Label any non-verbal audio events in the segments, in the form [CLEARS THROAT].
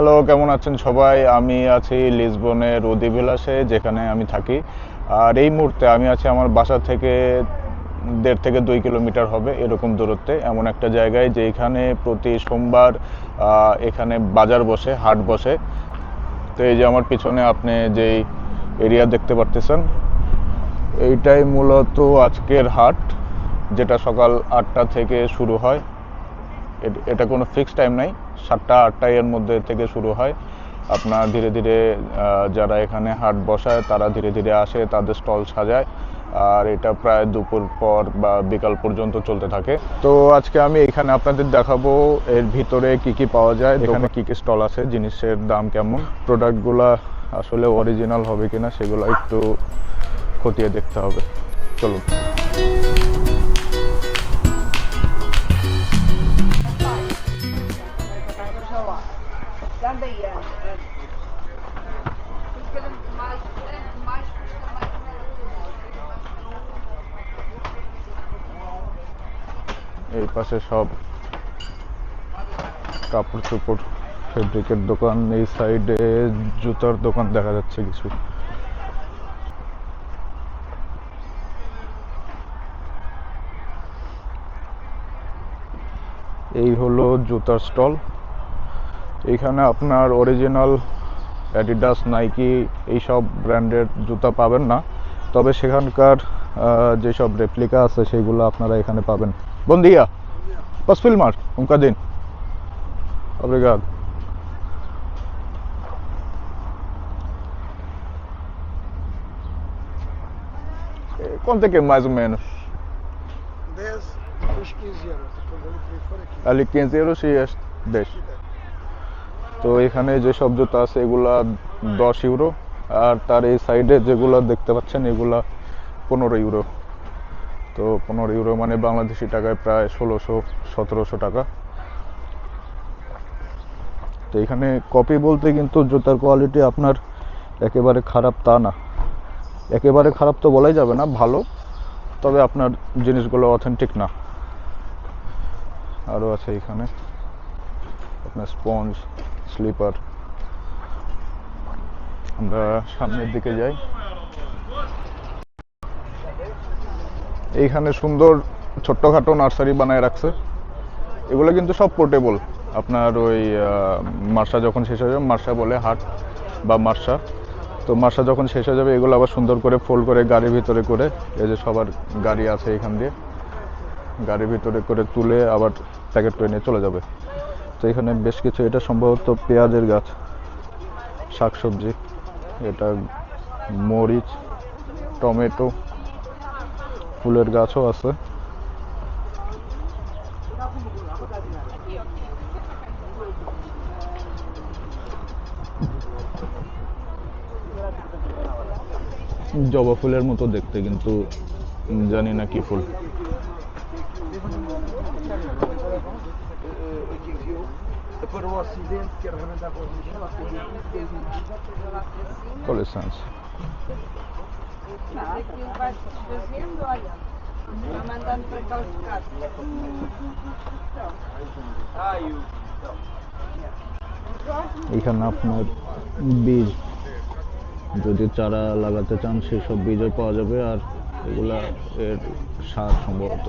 Hello কেমন আছেন সবাই? আমি আছি লিসবনের অধিবিলাসে, যেখানে আমি থাকি। আর এই মুহূর্তে আমি আছি আমার বাসা থেকে দেড় থেকে দুই কিলোমিটার হবে এরকম দূরত্বে, এমন একটা জায়গায় যেখানে প্রতি সোমবার এখানে বাজার বসে, হাট বসে। তো এই যে আমার পিছনে আপনি যেই এরিয়া দেখতে পারতেছেন, এইটাই মূলত আজকের হাট, যেটা সকাল আটটা থেকে শুরু হয়। এটা কোনো ফিক্সড টাইম নাই। সাতটা আটটা এর মধ্যে থেকে শুরু হয়। আপনার ধীরে ধীরে যারা এখানে হাট বসায় তারা ধীরে ধীরে আসে তাদের স্টল সাজায়। আর এটা প্রায় দুপুর পর বা বিকাল পর্যন্ত চলতে থাকে। তো আজকে আমি এখানে আপনাদের দেখাবো এর ভিতরে কি কি পাওয়া যায় এখানে কি কি স্টল আছে জিনিসের দাম কেমন প্রোডাক্টগুলা আসলে অরিজিনাল হবে কিনা সেগুলো একটু খতিয়ে দেখতে হবে। চলুন। Custa mais এই পাশে সব কাপড় চোপড় ফেব্রিকের দোকান, এই সাইডে জুতার দোকান দেখা যাচ্ছে কিছু। এই হলো জুতার স্টল। এখানে আপনার অরিজিনাল অ্যাডিডাস নাইকি এই সব ব্র্যান্ডের জুতা পাবেন না। তবে সেখানকার যেসব রেপ্লিকা আছে সেগুলো আপনারা এখানে পাবেন। বন্ধিয়া পাসফিল মার অঙ্কা দিন অবরিগাদ কোন থেকে মাইজ মেন? আলি কেন্সিয়ারও সেই দেশ তো এখানে যেসব জুতা আছে, এগুলা দশ ইউরো। আর তার এই সাইডে যেগুলো দেখতে পাচ্ছেন, এগুলা পনেরো ইউরো। তো পনেরো ইউরো মানে বাংলাদেশি টাকায় প্রায় ষোলোশো, সতেরোশো টাকা। তো এখানে কপি বলতে কিন্তু জুতার কোয়ালিটি আপনার একেবারে খারাপ তা না। একেবারে খারাপ তো বলাই যাবে না, ভালো। তবে আপনার জিনিসগুলো অথেন্টিক না। আরও আছে এখানে। আপনার স্পঞ্জ স্লিপার আমরা সামনের দিকে যাই। এইখানে সুন্দর ছোট্টখাটো নার্সারি বানায় রাখছে। এগুলো কিন্তু সব পোর্টেবল। আপনার ওই মার্শা যখন শেষ হয়ে যাবে, মার্শা বলে হাট বা মার্শা। তো মার্শা যখন শেষ হয়ে যাবে, এগুলো আবার সুন্দর করে ফোল্ড করে গাড়ির ভিতরে করে, এই যে সবার গাড়ি আছে এখান দিয়ে, গাড়ির ভিতরে করে তুলে আবার প্যাকেট করে নিয়ে চলে যাবে। তো এখানে বেশ কিছু, এটা সম্ভবত পেঁয়াজের গাছ, শাকসবজি, এটা মরিচ, টমেটো, ফুলের গাছও আছে। জবা ফুলের মতো দেখতে, কিন্তু জানি না কি ফুল। Para o Ocidente, quero remendar para o Ocidente. com licença Mas Aquilo vai se desfazendo, olha. Vai mandando para cá os bocados. এখানে আপনার বীজ যদি চারা লাগাতে চান সেসব বীজও পাওয়া যাবে আর এগুলা এর সার সম্ভবত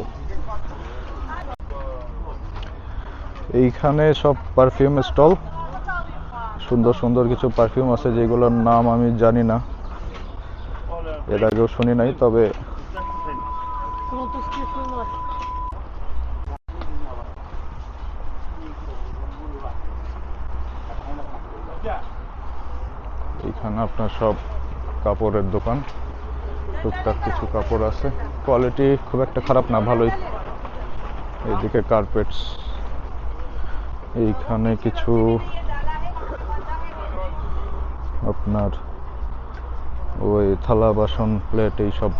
এইখানে সব পারফিউম স্টল সুন্দর সুন্দর কিছু পারফিউম আছে, যেগুলোর নাম আমি জানি না। এর আগেও শুনি নাই, তবে এখানে আপনার সব কাপড়ের দোকান। টুকটাক কিছু কাপড় আছে। কোয়ালিটি খুব একটা খারাপ না, ভালোই। এদিকে কার্পেটস এইখানে কিছু আপনার ওই থালা, বাসন প্লেট এইসব।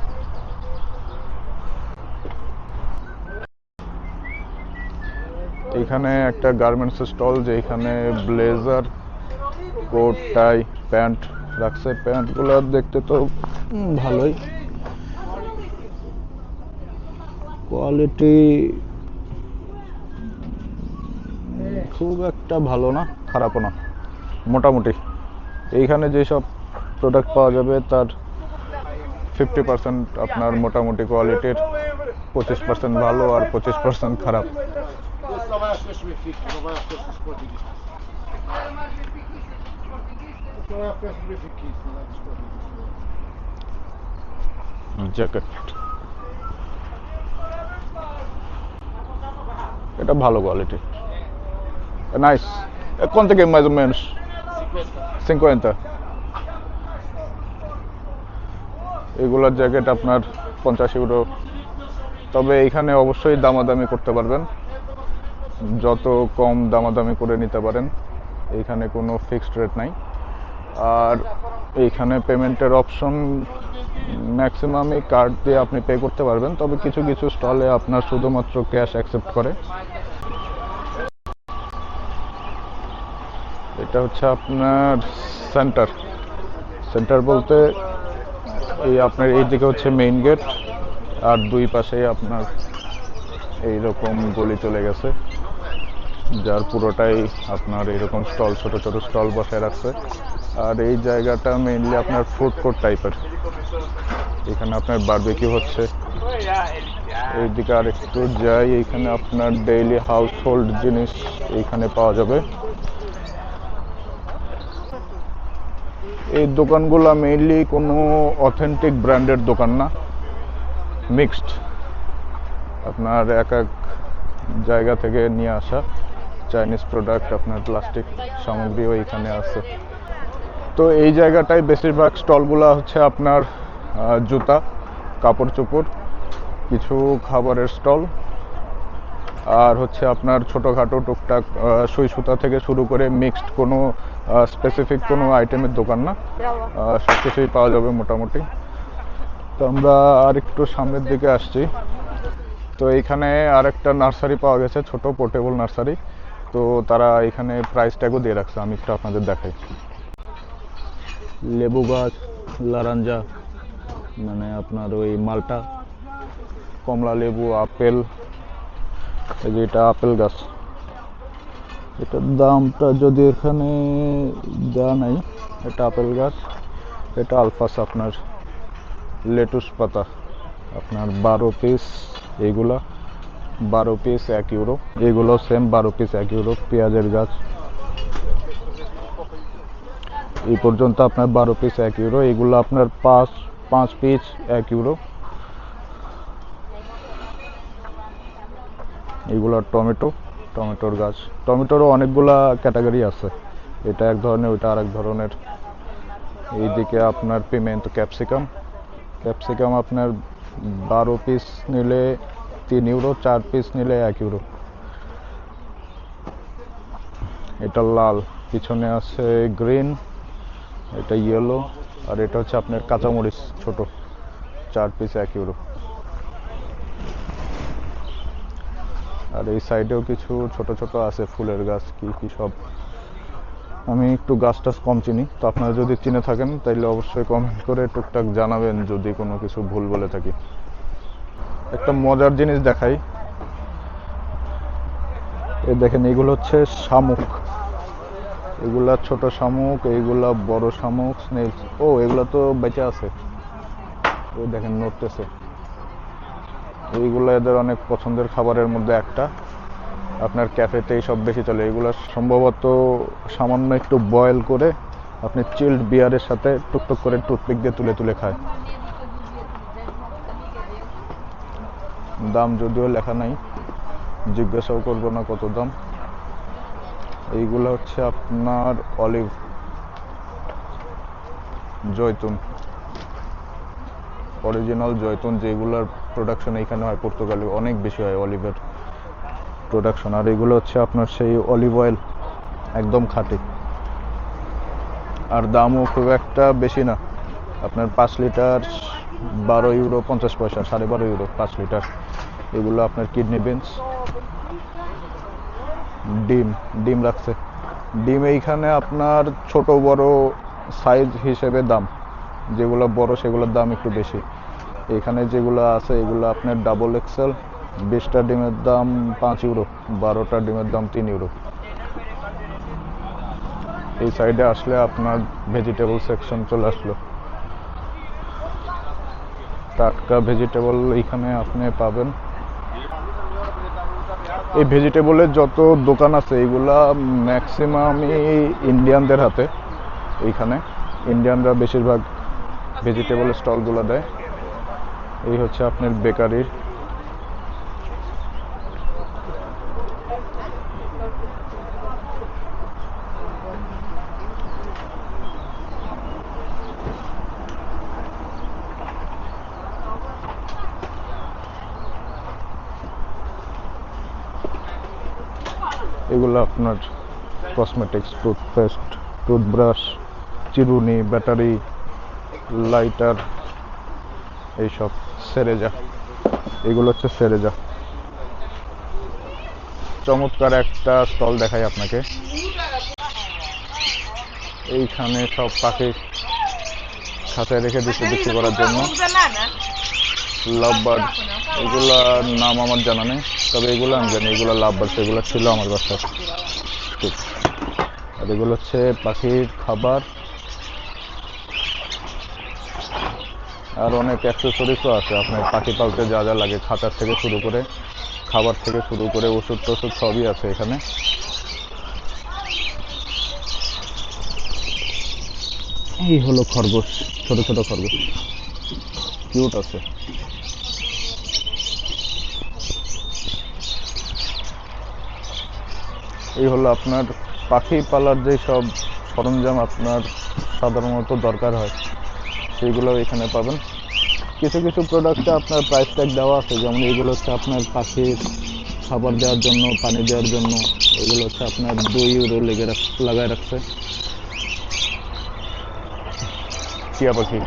এখানে একটা গার্মেন্টস স্টল যেখানে ব্লেজার কোট টাই প্যান্ট রাখছে। প্যান্টগুলো দেখতে তো ভালোই। কোয়ালিটি খুব একটা ভালো না, খারাপও না, মোটামুটি। এইখানে যেসব প্রোডাক্ট পাওয়া যাবে, তার ফিফটি পার্সেন্ট আপনার মোটামুটি কোয়ালিটির পঁচিশ পার্সেন্ট ভালো আর পঁচিশ পার্সেন্ট খারাপ। এটা ভালো quality nice quanto que é mais ou menos? 50 50. এগুলোর জ্যাকেট আপনার পঞ্চাশ ইউরো তবে এখানে অবশ্যই দামাদামি করতে পারবেন। যত কম দামাদামি করে নিতে পারেন, এখানে কোনো ফিক্সড রেট নাই। আর এইখানে পেমেন্টের অপশন ম্যাক্সিমামই কার্ড দিয়ে আপনি পে করতে পারবেন। তবে কিছু কিছু স্টলে আপনার শুধুমাত্র ক্যাশ অ্যাকসেপ্ট করে। এটা হচ্ছে আপনার সেন্টার সেন্টার বলতে এই আপনার এই দিকে হচ্ছে মেইন গেট আর দুই পাশেই আপনার এইরকম গলি চলে গেছে, যার পুরোটাই আপনার এরকম স্টল ছোট ছোট স্টল বসায় রাখছে। আর এই জায়গাটা মেইনলি আপনার ফুড কোর্ট টাইপের এখানে আপনার বারবিকিউ হচ্ছে। এইদিকে আর একটু যাই, এইখানে আপনার ডেইলি হাউস হোল্ড জিনিস এইখানে পাওয়া যাবে। এই দোকানগুলো মেইনলি কোনো অথেন্টিক ব্র্যান্ডের দোকান না। মিক্সড আপনার এক এক জায়গা থেকে নিয়ে আসা চাইনিজ প্রোডাক্ট আপনার প্লাস্টিক সামগ্রীও এখানে আছে। তো এই জায়গাটায় বেশিরভাগ স্টলগুলো হচ্ছে আপনার জুতা, কাপড় চোপড়, কিছু খাবারের স্টল আর হচ্ছে আপনার ছোটোখাটো টুকটাক সুই সুতা থেকে শুরু করে মিক্সড কোনো স্পেসিফিক কোনো আইটেমের দোকান না। সব কিছুই পাওয়া যাবে মোটামুটি। তো আমরা আর একটু সামনের দিকে আসছি। তো এইখানে আর একটা নার্সারি পাওয়া গেছে, ছোট পোর্টেবল নার্সারি। তো তারা এখানে প্রাইস ট্যাগও দিয়ে রাখছে, আমি একটু আপনাদের দেখাই। লেবু গাছ, লারাঞ্জা মানে আপনার ওই মালটা, কমলা লেবু, আপেল এই যে এটা আপেল গাছ। এটার দামটা যদি এখানে দেওয়া নাই, এটা আপেল গাছ, এটা আলফাস আপনার, লেটুস পাতা, আপনার বারো পিস এইগুলা, বারো পিস এক ইউরো এগুলো সেম বারো পিস এক ইউরো পেঁয়াজের গাছ। এই পর্যন্ত আপনার বারো পিস এক ইউরো এগুলো আপনার পাঁচ পাঁচ পিস এক ইউরো এগুলো টমেটো, টমেটোর গাছ। টমেটোরও অনেকগুলা ক্যাটাগরি আছে। এটা এক ধরনের, ওইটা আরেক ধরনের। এইদিকে আপনার পেমেন্ট ক্যাপসিকাম। ক্যাপসিকাম আপনার বারো পিস নিলে তিন ইউরো চার পিস নিলে এক ইউরো এটা লাল। পিছনে আছে গ্রিন এটা ইয়েলো আর এটা হচ্ছে আপনার কাঁচামরিচ ছোট। চার পিস এক ইউরো আর এই সাইডেও কিছু ছোট ছোট আছে ফুলের গাছ, কি কি সব। আমি একটু গাছ টাছ কম চিনি, তো আপনারা যদি চিনে থাকেন, তাইলে অবশ্যই কমেন্ট করে টুকটাক জানাবেন যদি কোনো কিছু ভুল বলে থাকি। একটা মজার জিনিস দেখাই। এ দেখেন, এগুলো হচ্ছে শামুক। এগুলা ছোট শামুক এইগুলা বড় শামুক স্নেল ও, এগুলা তো বেঁচে আছে। ওই দেখেন, নড়তেছে। এইগুলো এদের অনেক পছন্দের খাবারের মধ্যে একটা। আপনার ক্যাফেতেই সব বেশি চলে। এগুলো সম্ভবত সামান্য একটু বয়েল করে আপনি চিল্ড বিয়ারের সাথে টুকটুক করে টুথপিক দিয়ে তুলে তুলে খায়। দাম যদিও লেখা নাই, জিজ্ঞাসাও করব না কত দাম। এইগুলো হচ্ছে আপনার অলিভ জয়তুন। অরিজিনাল জয়তুন যেগুলোর প্রোডাকশন এখানে হয় পর্তুগালে অনেক বেশি হয় অলিভের প্রোডাকশন আর এগুলো হচ্ছে আপনার সেই অলিভ অয়েল একদম খাঁটি। আর দামও খুব একটা বেশি না। আপনার পাঁচ লিটার বারো ইউরো, পঞ্চাশ পয়সা, সাড়ে বারো ইউরো পাঁচ লিটার। এগুলো আপনার কিডনি বিনস ডিম ডিম রাখছে। ডিম এইখানে আপনার ছোট বড় সাইজ হিসেবে দাম। যেগুলো বড় সেগুলোর দাম একটু বেশি। এখানে যেগুলো আছে, এগুলো আপনার ডাবল এক্সেল বিশটা ডিমের দাম পাঁচ ইউরো বারোটা ডিমের দাম তিন ইউরো এই সাইডে আসলে আপনার ভেজিটেবল সেকশন চলে আসলো। টাটকা ভেজিটেবল এখানে আপনি পাবেন। এই ভেজিটেবলের যত দোকান আছে, এগুলা ম্যাক্সিমামই ইন্ডিয়ানদের হাতে। এইখানে ইন্ডিয়ানরা বেশিরভাগ ভেজিটেবল স্টলগুলো দেয়। এই হচ্ছে আপনার বেকারির এগুলো আপনার কসমেটিক্স টুথপেস্ট টুথব্রাশ চিরুনি ব্যাটারি লাইটার এইসব। সেরেজা। এগুলো হচ্ছে সেরেজা। চমৎকার একটা স্টল দেখাই আপনাকে। এইখানে সব পাখি খাঁচায় রেখে দিচ্ছে বিক্রি করার জন্য। লাভ বার্ড এগুলার নাম আমার জানা নেই তবে এগুলো আমি জানি এগুলো লাভ বার্ড এগুলো ছিল আমার বাসায় ঠিক। আর এগুলো হচ্ছে পাখির খাবার। আর অনেক অ্যাক্সেসরিজও আছে। আপনার পাখি পালতে যা যা লাগে খাতার থেকে শুরু করে, খাবার থেকে শুরু করে ওষুধ টষুধ সবই আছে এখানে। এই হলো খরগোশ, ছোট ছোট খরগোশ। কিউট আছে। এই হলো আপনার পাখি পালার যে সব সরঞ্জাম আপনার সাধারণত দরকার হয়। সেইগুলো এখানে পাবেন। কিছু কিছু প্রোডাক্টে আপনার প্রাইস ট্যাগ দেওয়া আছে, যেমন এগুলো হচ্ছে আপনার পাখির খাবার দেওয়ার জন্য, পানি দেওয়ার জন্য, এগুলো হচ্ছে আপনার দুই ইউরো লেগে রাখ, লাগায় রাখছে। টিয়া পাখি।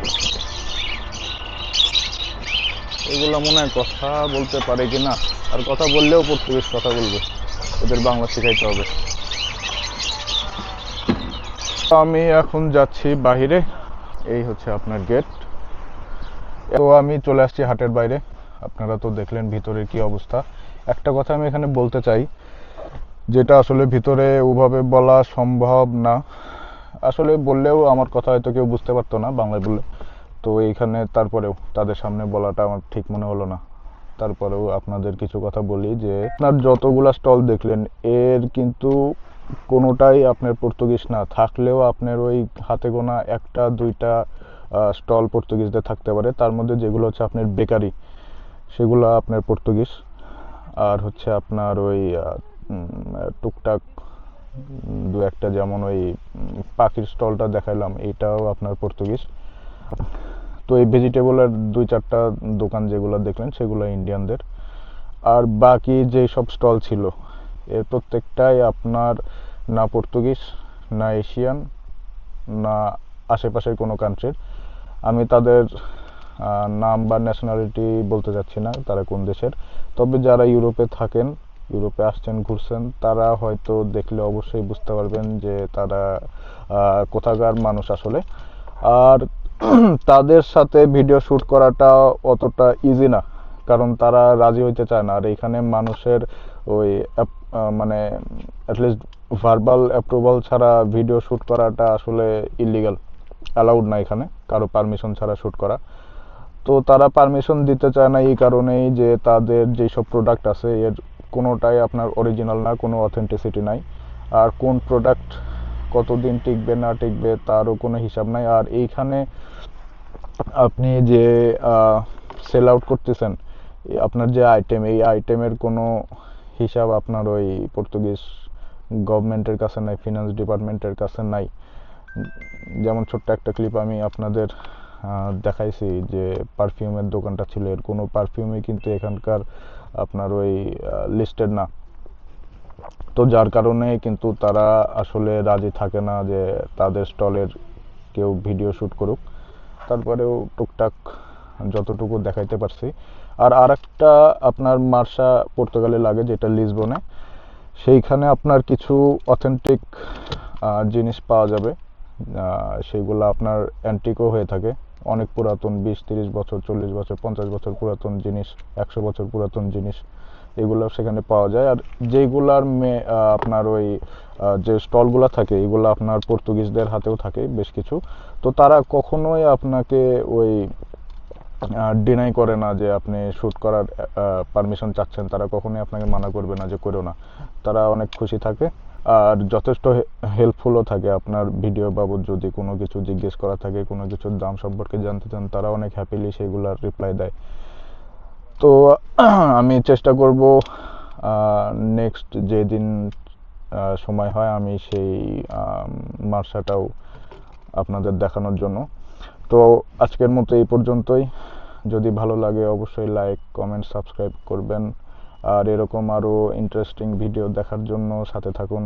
এগুলো মনে হয় কথা বলতে পারে কি না আর কথা বললেও পর্তুগিজ কথা বলবে। ওদের বাংলা শেখাইতে হবে। আমি এখন যাচ্ছি বাহিরে। এই হচ্ছে আপনার গেট তো আমি চলে আসছি হাটের বাইরে। আপনারা তো দেখলেন ভিতরে কি অবস্থা। একটা কথা আমি এখানে বলতে চাই, যেটা আসলে ভিতরে ওভাবে বলা সম্ভব না। আসলে বললেও আমার কথা হয়তো কেউ বুঝতে পারতো না বাংলায় বললে। তো এইখানে তারপরেও তাদের সামনে বলাটা আমার ঠিক মনে হলো না। তারপরেও আপনাদের কিছু কথা বলি যে, আপনার যতগুলা স্টল দেখলেন, এর কিন্তু কোনোটাই আপনার পর্তুগিজ না। থাকলেও আপনার ওই হাতে গোনা একটা, দুইটা স্টল পর্তুগিজদের থাকতে পারে। তার মধ্যে যেগুলো হচ্ছে আপনার বেকারি, সেগুলো আপনার পর্তুগিজ। আর হচ্ছে আপনার ওই টুকটাক দু একটা যেমন ওই পাখির স্টলটা দেখাইলাম, এটাও আপনার পর্তুগিজ। তো এই ভেজিটেবলের দুই চারটা দোকান যেগুলো দেখলেন, সেগুলো ইন্ডিয়ানদের আর বাকি যে সব স্টল ছিল এর প্রত্যেকটাই আপনার না পর্তুগিজ, না এশিয়ান, না আশেপাশের কোনো কান্ট্রির আমি তাদের নাম বা ন্যাশনালিটি বলতে চাচ্ছি না, তারা কোন দেশের। তবে যারা ইউরোপে থাকেন, ইউরোপে আসছেন, ঘুরছেন, তারা হয়তো দেখলে অবশ্যই বুঝতে পারবেন যে তারা কোথাকার মানুষ আসলে। আর [CLEARS THROAT] তাদের সাথে ভিডিও শ্যুট করাটা অতটা ইজি না, কারণ তারা রাজি হইতে চায় না। আর এখানে মানুষের ওই মানে অ্যাটলিস্ট ভার্বাল অ্যাপ্রুভাল ছাড়া ভিডিও শ্যুট করাটা আসলে ইলিগাল অ্যালাউড না এখানে, কারও পারমিশন ছাড়া শ্যুট করা। তো তারা পারমিশন দিতে চায় না এই কারণেই যে তাদের যেসব প্রোডাক্ট আছে, এর কোনোটাই আপনার অরিজিনাল না, কোনো অথেন্টিসিটি নাই। আর কোন প্রোডাক্ট কতদিন টিকবে না টিকবে তারও কোনো হিসাব নাই। আর এইখানে আপনি যে সেল আউট করতেছেন, আপনার যে আইটেম এই আইটেমের কোনো হিসাব আপনার ওই পর্তুগিজ গভর্নমেন্টের কাছে নাই ফিনান্স ডিপার্টমেন্টের কাছে নাই। যেমন ছোট্ট একটা ক্লিপ আমি আপনাদের দেখাইছি যে পারফিউমের দোকানটা ছিল। এর কোনো পারফিউমই কিন্তু এখানকার আপনার ওই লিস্টেড না। তো যার কারণে কিন্তু তারা আসলে রাজি থাকে না যে তাদের স্টলের কেউ ভিডিও শ্যুট করুক। তারপরেও টুকটাক যতটুকু দেখাইতে পারছি। আর আরেকটা আপনার মার্শা পর্তুগালে লাগে, যেটা লিসবনে। সেইখানে আপনার কিছু অথেন্টিক জিনিস পাওয়া যাবে। সেইগুলো আপনার অ্যান্টিকও হয়ে থাকে। অনেক পুরাতন, বিশ, তিরিশ বছর, চল্লিশ বছর, পঞ্চাশ বছর পুরাতন জিনিস, একশো বছর পুরাতন জিনিস, এগুলো সেখানে পাওয়া যায়। আর যেগুলার মে আপনার ওই যে স্টলগুলো থাকে, এগুলো আপনার পর্তুগিজদের হাতেও থাকে বেশ কিছু। তো তারা কখনোই আপনাকে ওই ডিনাই করে না যে আপনি শ্যুট করার পারমিশন চাচ্ছেন, তারা কখনোই আপনাকে মানা করবে না যে করো না। তারা অনেক খুশি থাকে আর যথেষ্ট হেল্পফুলও থাকে। আপনার ভিডিও বাবদ যদি কোনো কিছু জিজ্ঞেস করা থাকে, কোনো কিছুর দাম সম্পর্কে জানতে চান, তারা অনেক হ্যাপিলি সেগুলার রিপ্লাই দেয়। তো [CLEARS THROAT] আমি চেষ্টা করব নেক্সট যেদিন সময় হয়, আমি সেই মার্শাটাও আপনাদের দেখানোর জন্য। তো আজকের মতো এই পর্যন্তই। যদি ভালো লাগে অবশ্যই লাইক কমেন্ট সাবস্ক্রাইব করবেন। আর এরকম আরও ইন্টারেস্টিং ভিডিও দেখার জন্য সাথে থাকুন।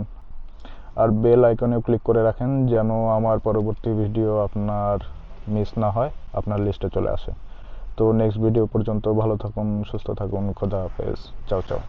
আর বেল আইকনেও ক্লিক করে রাখেন যেন আমার পরবর্তী ভিডিও আপনার মিস না হয়, আপনার লিস্টে চলে আসে। তো নেক্সট ভিডিও পর্যন্ত ভালো থাকুন, সুস্থ থাকুন, খোদা হাফেজ। চাও চাও।